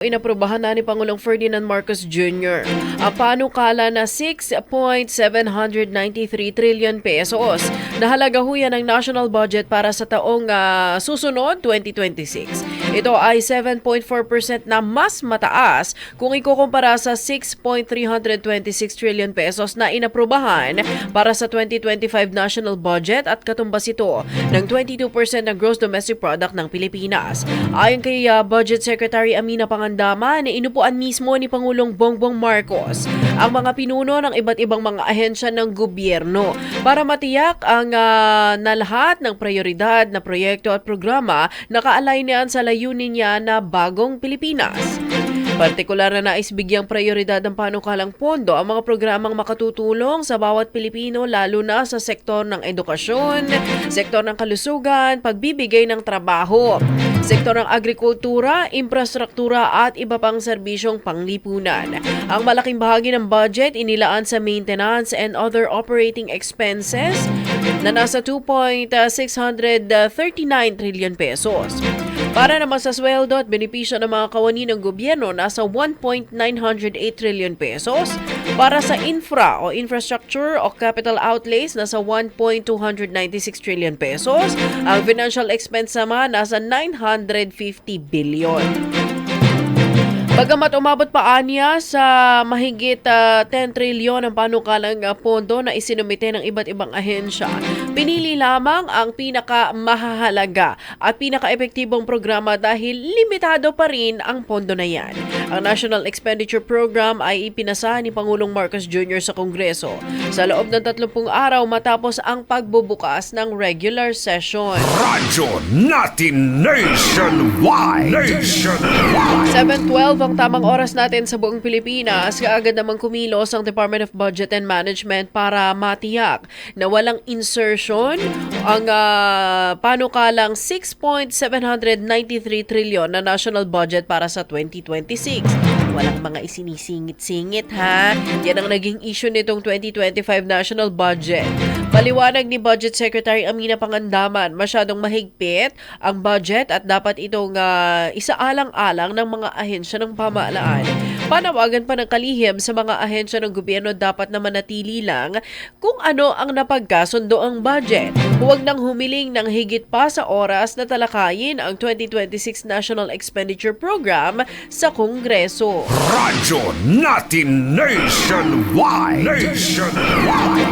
Inaprubahan na ni Pangulong Ferdinand Marcos Jr. ang panukala na 6.793 trillion pesos na halaga ho yan ng national budget para sa taong ah, susunod 2026. Ito ay 7.4% na mas mataas kung ikukumpara sa 6.326 trillion pesos na inaprubahan para sa 2025 national budget at katumbas ito ng 22% ng gross domestic product ng Pilipinas. Ayon kay ah, Budget Secretary Amina Pangandaman, inupuan mismo ni Pangulong Bongbong Marcos ang mga pinuno ng iba't ibang mga ahensya ng gobyerno para matiyak ang ah, na lahat ng prioridad na proyekto at programa nakaalay niyan sa layunin niya na bagong Pilipinas. Partikular na nais bigyang prioridad ng panukalang pondo ang mga programang makatutulong sa bawat Pilipino lalo na sa sektor ng edukasyon, sektor ng kalusugan, pagbibigay ng trabaho, sektor ng agrikultura, infrastruktura at iba pang serbisyong panglipunan. Ang malaking bahagi ng budget inilaan sa maintenance and other operating expenses na nasa 2.639 trillion pesos. Para naman sa sweldo at benepisyo ng mga kawani ng gobyerno, nasa 1.908 trillion pesos. Para sa infra o infrastructure o capital outlays, nasa 1.296 trillion pesos. Ang financial expense naman, nasa 950 billion. Bagamat umabot pa anya sa mahigit ah, 10 trilyon ang panukalang ah, pondo na isinumite ng iba't ibang ahensya, pinili lamang ang pinakamahalaga at pinaka-epektibong programa dahil limitado pa rin ang pondo na yan. Ang National Expenditure Program ay ipinasa ni Pangulong Marcos Jr. sa Kongreso sa loob ng 30 araw matapos ang pagbubukas ng regular session. Radyo natin nationwide. Nationwide. 7.12 ang tamang oras natin sa buong Pilipinas. Kaagad namang kumilos ang Department of Budget and Management para matiyak na walang insertion ang ah, panukalang 6.793 trilyon na national budget para sa 2026. Walang mga isinisingit-singit ha. Yan ang naging issue nitong 2025 national budget. Paliwanag ni Budget Secretary Amina Pangandaman, masyadong mahigpit ang budget at dapat itong ah, isaalang-alang ng mga ahensya ng pamahalaan. Panawagan pa ng kalihim sa mga ahensya ng gobyerno dapat na manatili lang kung ano ang napagkasundo ang budget. Huwag nang humiling ng higit pa sa oras na talakayin ang 2026 National Expenditure Program sa Kongreso. Radyo natin nationwide. Nationwide.